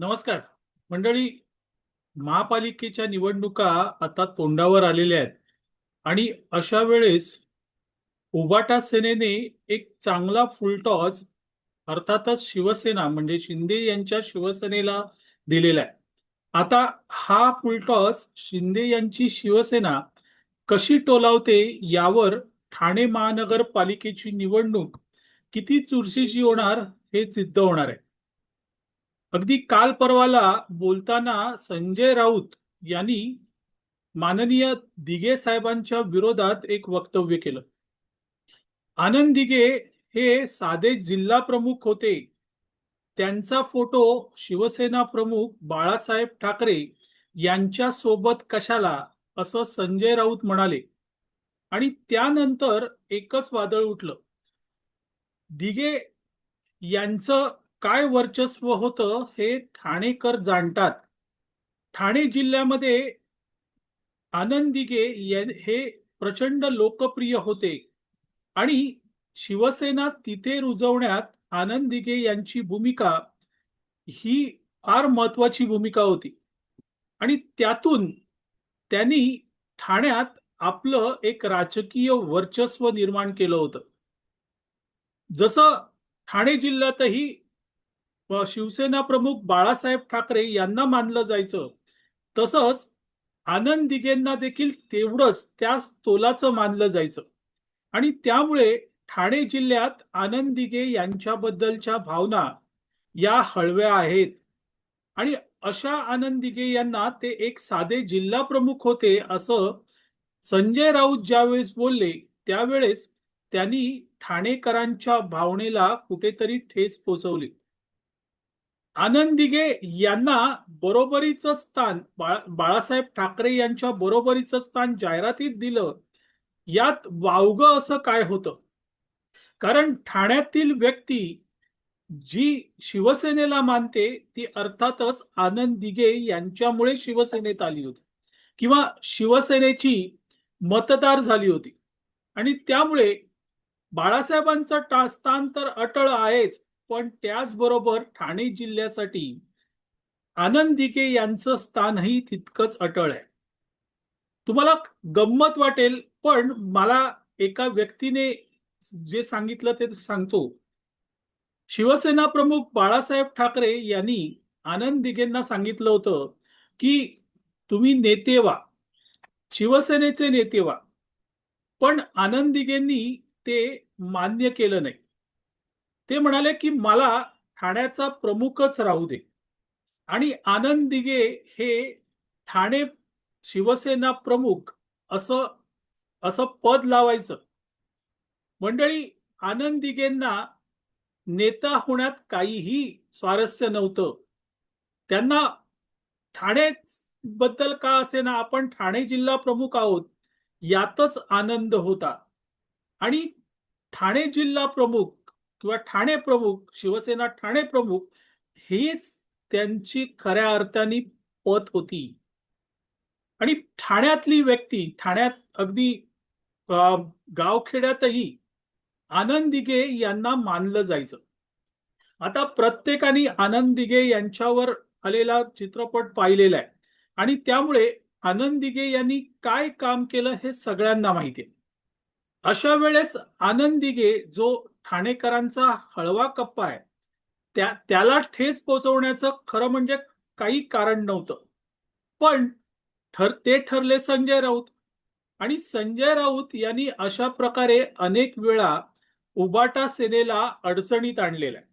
नमस्कार. मंडळी महापालिकेच्या निवडणुका आता तोंडावर आलेल्या आहेत. आणि अशा वेळेस उबाटा सेनेने एक चांगला फुलटॉस अर्थातच शिवसेना म्हणजे शिंदे यांच्या शिवसेनेला दिलेला आहे. आता हा फुलटॉस शिंदे यांची शिवसेना कशी टोलावते यावर ठाणे महानगरपालिकेची निवडणूक किती चुरशीची होणार हे सिद्ध होणार आहे. अगदी काल परवाला बोलताना संजय राऊत यांनी माननीय दिगे साहेबांच्या विरोधात एक वक्तव्य केलं. आनंद दिगे हे साधे जिल्हा प्रमुख होते. त्यांचा फोटो शिवसेना प्रमुख बाळासाहेब ठाकरे यांच्या सोबत कशाला? असं संजय राऊत म्हणाले. आणि त्यानंतर एकच वादळ उठलं. दिगे यांचं काय वर्चस्व होतं हे ठाणेकर जाणतात. ठाणे जिल्ह्यामध्ये आनंदिगे हे प्रचंड लोकप्रिय होते. आणि शिवसेना तिथे रुजवण्यात आनंदिगे यांची भूमिका ही फार महत्वाची भूमिका होती. आणि त्यातून त्यांनी ठाण्यात आपलं एक राजकीय वर्चस्व निर्माण केलं होतं. जसं ठाणे जिल्ह्यातही शिवसेना प्रमुख बाळासाहेब ठाकरे यांना मानलं जायचं. तसंच आनंद दिगेंना देखील तेवढंच त्याच तोलाचं मानलं जायचं. आणि त्यामुळे ठाणे जिल्ह्यात आनंद दिगे यांच्याबद्दलच्या भावना या हळव्या आहेत. आणि अशा आनंद दिगे यांना ते एक साधे जिल्हा प्रमुख होते असं संजय राऊत ज्यावेळेस बोलले त्यावेळेस त्यांनी ठाणेकरांच्या भावनेला कुठेतरी ठेच पोचवली. आनंद दिघे यांना बरोबरीचं स्थान बाळा- बाळासाहेब ठाकरे यांच्या बरोबरीचं स्थान जाहिरातीत दिलं यात वावगं असं काय होतं? कारण ठाण्यातील व्यक्ती जी शिवसेनेला मानते ती अर्थातच आनंद दिघे यांच्यामुळे शिवसेनेत आली होती. किंवा शिवसेनेची मतदार झाली होती. आणि त्यामुळे बाळासाहेबांचं स्थान तर अटळ आहेच पण त्याचबरोबर ठाणे जिल्ह्यासाठी आनंद दिगे यांचं स्थानही तितकंच अटळ आहे. तुम्हाला गंमत वाटेल पण मला एका व्यक्तीने जे सांगितलं ते सांगतो. शिवसेना प्रमुख बाळासाहेब ठाकरे यांनी आनंद दिगेंना सांगितलं होतं की तुम्ही नेते व्हा शिवसेनेचे नेते व्हा पण आनंद दिगेंनी ते मान्य केलं नाही. ते म्हणाले की मला ठाण्याचा प्रमुखच राहू दे. आणि आनंद दिगे हे ठाणे शिवसेना प्रमुख असं असं पद लावायचं. मंडळी आनंद दिगेंना नेता होण्यात काहीही स्वारस्य नव्हतं. त्यांना ठाणे बद्दल का असे ना आपण ठाणे जिल्हा प्रमुख आहोत यातच आनंद होता. आणि ठाणे जिल्हा प्रमुख किंवा ठाणे प्रमुख शिवसेना ठाणे प्रमुख हीच त्यांची खऱ्या अर्थाने पत होती. आणि ठाण्यातली व्यक्ती ठाण्यात अगदी गावखेड्यातही आनंद दिघे यांना मानलं जायचं. आता प्रत्येकाने आनंद दिघे यांच्यावर आलेला चित्रपट पाहिलेला आहे. आणि त्यामुळे आनंद दिघे यांनी काय काम केलं हे सगळ्यांना माहिती आहे. अशा वेळेस आनंद दिघे जो ठाणेकरांचा हळवा कप्पा आहे. त्या त्याला ठेच पोचवण्याचं खरं म्हणजे काही कारण नव्हतं. पण ठर ते ठरले संजय राऊत. आणि संजय राऊत यांनी अशा प्रकारे अनेक वेळा उबाटा सेनेला अडचणीत आणलेला आहे.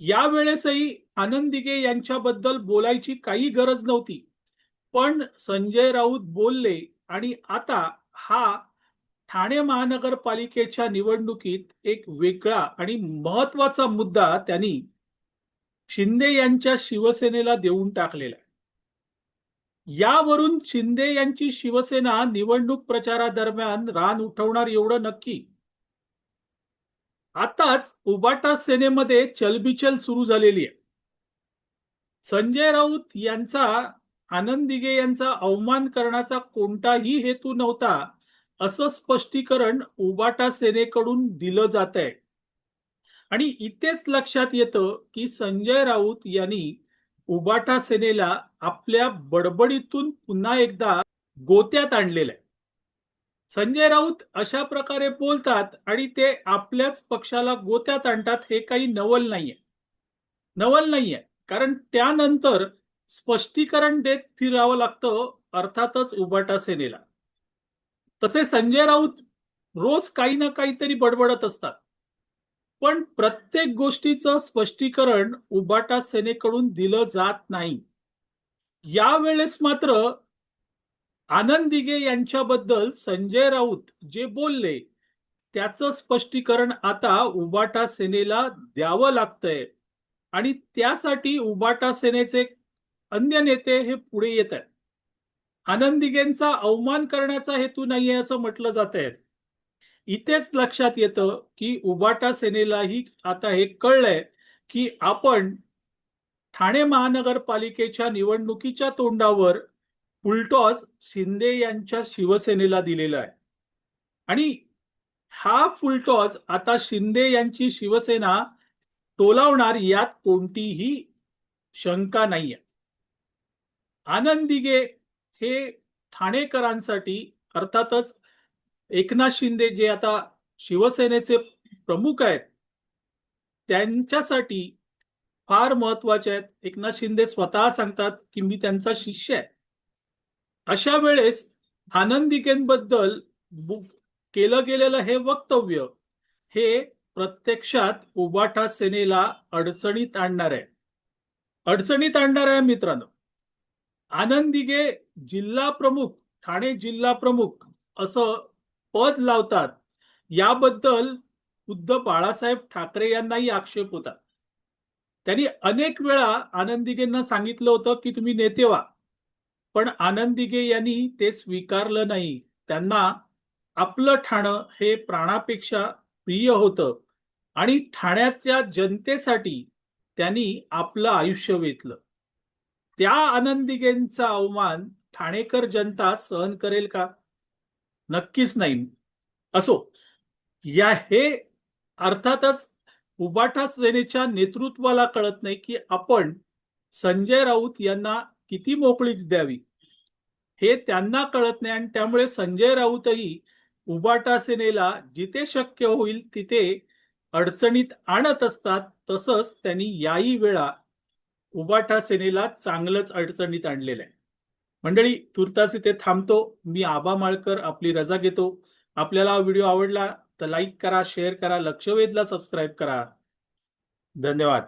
यावेळेसही आनंद दिगे यांच्याबद्दल बोलायची काही गरज नव्हती. पण संजय राऊत बोलले आणि आता हा ठाणे महानगरपालिकेच्या निवडणुकीत एक वेगळा आणि महत्त्वाचा मुद्दा त्यांनी शिंदे यांच्या शिवसेनेला देऊन टाकलेला यावरून शिंदे यांची शिवसेना निवडणूक प्रचारादरम्यान रान उठवणार एवढं नक्की? आताच उबाटा सेनेमध्ये चलबिचल सुरू झालेली आहे. संजय राऊत यांचा आनंद दिगे यांचा अवमान करण्याचा कोणताही हेतू नव्हता. असं स्पष्टीकरण उबाटा सेनेकडून दिलं जात आहे आणि इथेच लक्षात येतं की संजय राऊत यांनी उबाटा सेनेला आपल्या बडबडीतून पुन्हा एकदा गोत्यात आणलेलं आहे. संजय राऊत अशा प्रकारे बोलतात आणि ते आपल्याच पक्षाला गोत्यात आणतात हे काही नवल नाहीये. नवल नाहीये. कारण त्यानंतर स्पष्टीकरण देत फिरावं लागतं अर्थातच उबाटा सेनेला. तसे संजय राऊत रोज काही ना काहीतरी बडबडत असतात. पण प्रत्येक गोष्टीचं स्पष्टीकरण उबाटा सेनेकडून दिलं जात नाही. यावेळेस मात्र आनंद दिघे यांच्याबद्दल संजय राऊत जे बोलले त्याचं स्पष्टीकरण आता उबाटा सेनेला द्यावं लागतंय आणि त्यासाठी उबाटा सेनेचे अन्य नेते हे पुढे येत आहेत. आनंदिगेंचा अवमान करण्याचा हेतू नाहीये असं म्हटलं जात आहे. इथेच लक्षात येतं की उबाटा सेनेलाही आता हे कळलंय की आपण ठाणे महानगरपालिकेच्या निवडणुकीच्या तोंडावर फुलटॉस शिंदे यांच्या शिवसेनेला दिलेला आहे. आणि हा फुलटॉस आता शिंदे यांची शिवसेना टोलावणार यात कोणतीही शंका नाहीये. आनंद हे ठाणेकरांसाठी अर्थातच एकनाथ शिंदे जे आता शिवसेनेचे प्रमुख आहेत त्यांच्यासाठी फार महत्त्वाचे आहेत. एकनाथ शिंदे स्वतः सांगतात की मी त्यांचा शिष्य आहे. अशा वेळेस आनंदिकेंबद्दल केलं गेलेलं हे वक्तव्य हे प्रत्यक्षात उबाटा सेनेला अडचणीत आणणार आहे. अडचणीत आणणार आहे मित्रांनो. आनंदिगे जिल्हा प्रमुख ठाणे जिल्हा प्रमुख असं पद लावतात. याबद्दल खुद्द बाळासाहेब ठाकरे यांनाही आक्षेप होता. त्यांनी अनेक वेळा आनंदिगेंना सांगितलं होतं की तुम्ही नेते व्हा. पण आनंदिगे यांनी ते स्वीकारलं नाही. त्यांना आपलं ठाणं हे प्राणापेक्षा प्रिय होतं आणि ठाण्याच्या जनतेसाठी त्यांनी आपलं आयुष्य वेचलं त्या आनंदिगेंचा अवमान ठाणेकर जनता सहन करेल का? नक्कीच नाही. असो या हे अर्थातच उबाटा सेनेच्या नेतृत्वाला कळत नाही की आपण संजय राऊत यांना किती मोकळीक द्यावी. हे त्यांना कळत नाही आणि त्यामुळे संजय राऊतही उबाटा सेनेला जिथे शक्य होईल तिथे अडचणीत आणत असतात तसंच त्यांनी याही वेळा उबाटा सेनेला चांगलंच अडचणीत आणलेलं आहे. मंडळी तुर्तास इथे थांबतो. मी आबा माळकर आपली रजा घेतो. आपल्याला हा व्हिडिओ आवडला तर लाईक करा शेअर करा लक्ष वेधला सबस्क्राईब करा. धन्यवाद.